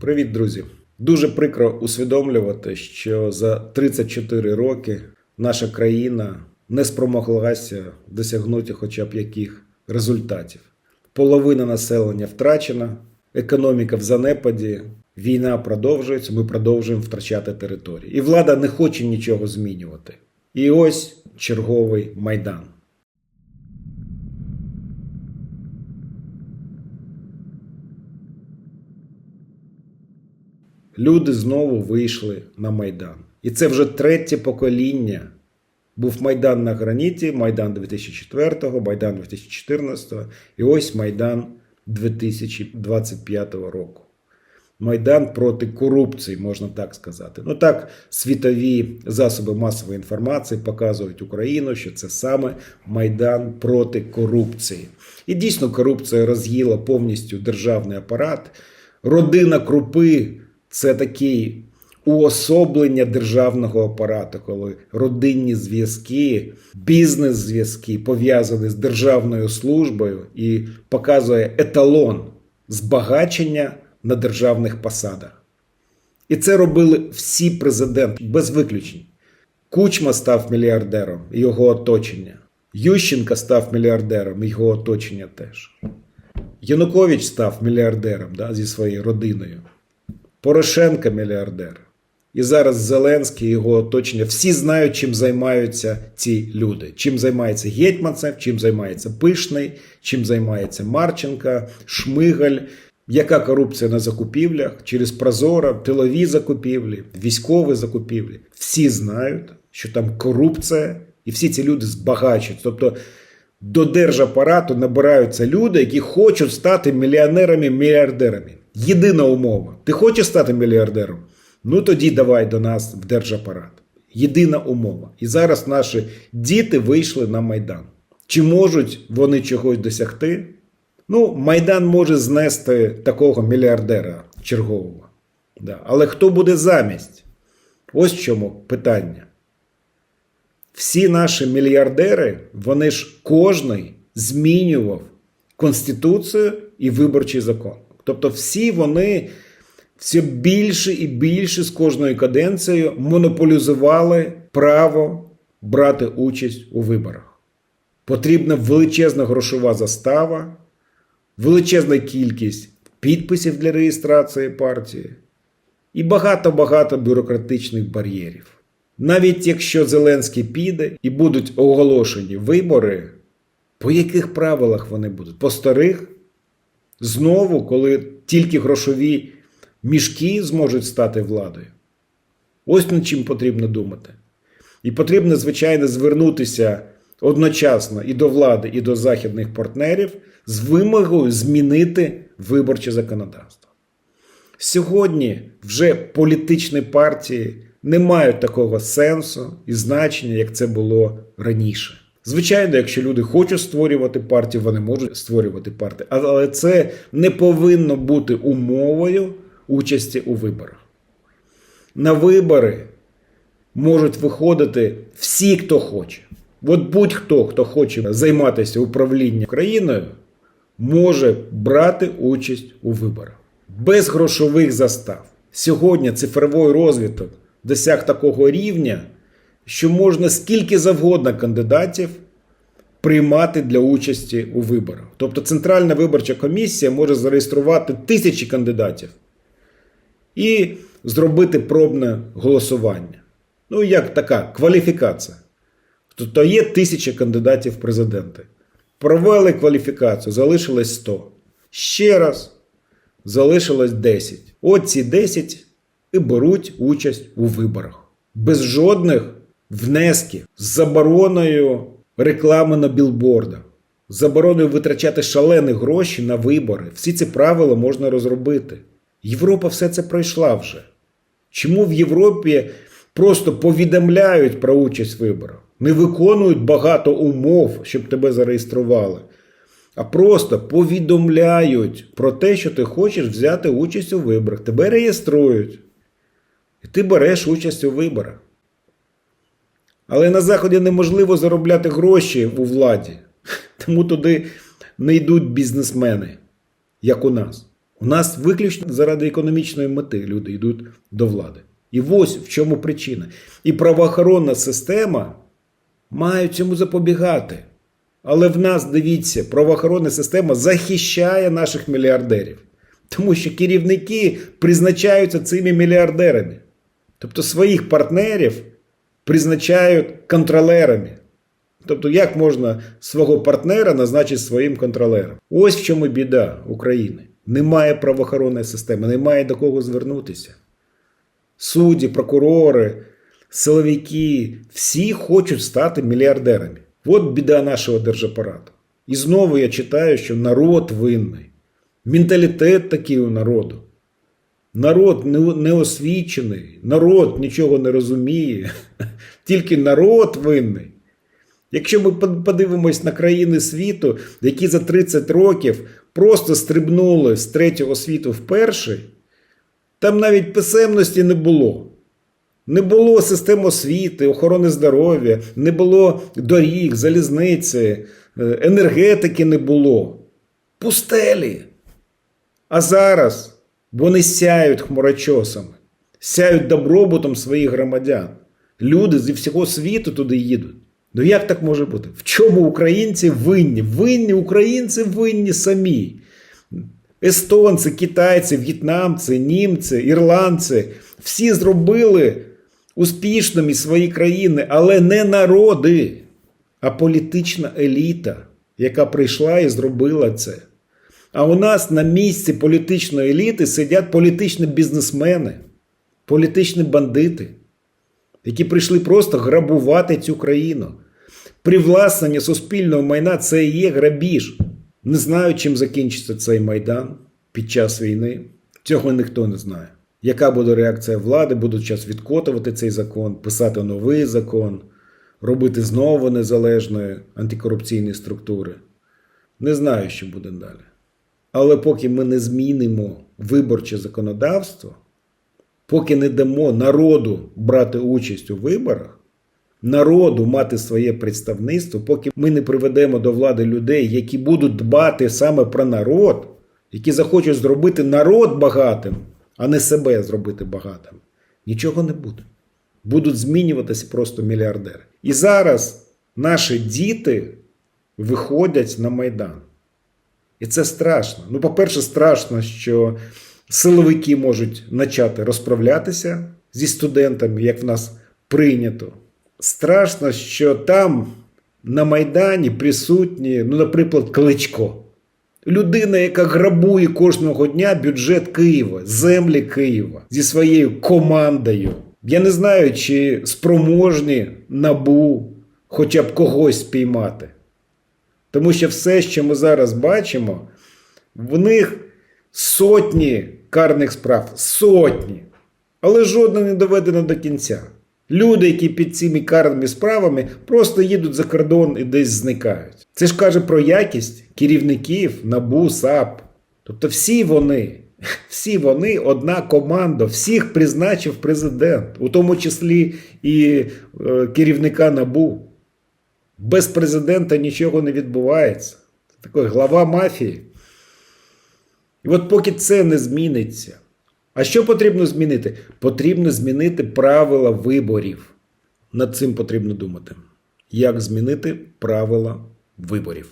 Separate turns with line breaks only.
Привіт, друзі! Дуже прикро усвідомлювати, що за 34 роки наша країна не спромоглася досягнути хоча б яких результатів. Половина населення втрачена, економіка в занепаді, війна продовжується, ми продовжуємо втрачати території. І влада не хоче нічого змінювати. І ось черговий майдан. Люди знову вийшли на Майдан. І це вже третє покоління. Був Майдан на граніті, Майдан 2004, Майдан 2014 і ось Майдан 2025 року. Майдан проти корупції, можна так сказати. Ну так, світові засоби масової інформації показують Україну, що це саме Майдан проти корупції. І дійсно корупція роз'їла повністю державний апарат. Родина крупи це такий уособлення державного апарату, коли родинні зв'язки, бізнес-зв'язки пов'язані з державною службою і показує еталон збагачення на державних посадах. І це робили всі президенти без виключень. Кучма став мільярдером, і його оточення. Ющенка став мільярдером, його оточення теж. Янукович став мільярдером да, зі своєю родиною. Порошенко мільярдер. І зараз Зеленський і його оточення всі знають, чим займаються ці люди. Чим займається Гетьманцев, чим займається Пишний, чим займається Марченка, Шмигаль. Яка корупція на закупівлях через Прозоро, тилові закупівлі, військові закупівлі. Всі знають, що там корупція, і всі ці люди збагачують. Тобто до держапарату набираються люди, які хочуть стати мільйонерами, мільярдерами. Єдина умова: ти хочеш стати мільярдером? Ну тоді давай до нас в держапарат. Єдина умова. І зараз наші діти вийшли на Майдан. Чи можуть вони чогось досягти? Ну, Майдан може знести такого мільярдера чергового. Да. Але хто буде замість? Ось в чому питання. Всі наші мільярдери, вони ж кожний змінював Конституцію і виборчий закон. Тобто, всі вони все більше і більше з кожною каденцією монополізували право брати участь у виборах. Потрібна величезна грошова застава, величезна кількість підписів для реєстрації партії і багато-багато бюрократичних бар'єрів. Навіть якщо Зеленський піде і будуть оголошені вибори, по яких правилах вони будуть? По старих? Знову, коли тільки грошові мішки зможуть стати владою. Ось над чим потрібно думати. І потрібно, звичайно, звернутися одночасно і до влади, і до західних партнерів з вимогою змінити виборче законодавство. Сьогодні вже політичні партії не мають такого сенсу і значення, як це було раніше. Звичайно, якщо люди хочуть створювати партію, вони можуть створювати партії, але це не повинно бути умовою участі у виборах. На вибори можуть виходити всі, хто хоче. От будь-хто, хто хоче займатися управлінням країною, може брати участь у виборах без грошових застав. Сьогодні цифровий розвиток досяг такого рівня, що можна скільки завгодно кандидатів приймати для участі у виборах. Тобто Центральна виборча комісія може зареєструвати тисячі кандидатів і зробити пробне голосування. Ну, як така кваліфікація. Тобто є тисяча кандидатів в президенти. Провели кваліфікацію, залишилось 100. Ще раз залишилось 10. От ці 10 і беруть участь у виборах. Без жодних внесків, з забороною реклами на білбордах, з забороною витрачати шалені гроші на вибори. Всі ці правила можна розробити. Європа все це пройшла вже. Чому в Європі просто повідомляють про участь в виборах? Не виконують багато умов, щоб тебе зареєстрували, а просто повідомляють про те, що ти хочеш взяти участь у виборах. Тебе реєструють. І ти береш участь у виборах. Але на Заході неможливо заробляти гроші у владі. Тому туди не йдуть бізнесмени, як у нас. У нас виключно заради економічної мети люди йдуть до влади. І ось в чому причина. І правоохоронна система має цьому запобігати. Але в нас, дивіться, правоохоронна система захищає наших мільярдерів. Тому що керівники призначаються цими мільярдерами. Тобто своїх партнерів призначають контролерами. Тобто, як можна свого партнера назначити своїм контролером? Ось в чому біда України. Немає правоохоронної системи, немає до кого звернутися. Судді, прокурори, силовики всі хочуть стати мільярдерами. От біда нашого держапарату. І знову я читаю, що народ винний. Менталітет такий у народу. Народ неосвічений, народ нічого не розуміє, тільки народ винний. Якщо ми подивимось на країни світу, які за 30 років просто стрибнули з третього світу в перший, там навіть писемності не було. Не було систем освіти, охорони здоров'я, не було доріг, залізниці, е, енергетики не було. Пустелі. А зараз вони сяють хмурочосами, сяють добробутом своїх громадян. Люди зі всього світу туди їдуть. Ну як так може бути? В чому українці винні? Винні українці винні самі. Естонці, китайці, в'єтнамці, німці, ірландці всі зробили успішними свої країни, але не народи, а політична еліта, яка прийшла і зробила це. А у нас на місці політичної еліти сидять політичні бізнесмени, політичні бандити, які прийшли просто грабувати цю країну. Привласнення суспільного майна це і є грабіж. Не знаю, чим закінчиться цей майдан під час війни. Цього ніхто не знає. Яка буде реакція влади? Будуть час відкотувати цей закон, писати новий закон, робити знову незалежної антикорупційні структури. Не знаю, що буде далі. Але поки ми не змінимо виборче законодавство, поки не дамо народу брати участь у виборах, народу мати своє представництво, поки ми не приведемо до влади людей, які будуть дбати саме про народ, які захочуть зробити народ багатим, а не себе зробити багатим, нічого не буде. Будуть змінюватися просто мільярдери. І зараз наші діти виходять на Майдан. І це страшно. Ну, по-перше, страшно, що силовики можуть почати розправлятися зі студентами, як в нас прийнято. Страшно, що там на Майдані присутні, ну, наприклад, Кличко. Людина, яка грабує кожного дня бюджет Києва, землі Києва зі своєю командою. Я не знаю, чи спроможні набу хоча б когось спіймати. Тому що все, що ми зараз бачимо, в них сотні карних справ, сотні. Але жодна не доведена до кінця. Люди, які під цими карними справами просто їдуть за кордон і десь зникають. Це ж каже про якість керівників НАБУ, САП. Тобто всі вони, всі вони одна команда, всіх призначив президент, у тому числі і е, керівника НАБУ. Без президента нічого не відбувається. Це такий глава мафії. І от поки це не зміниться. А що потрібно змінити? Потрібно змінити правила виборів. Над цим потрібно думати. Як змінити правила виборів?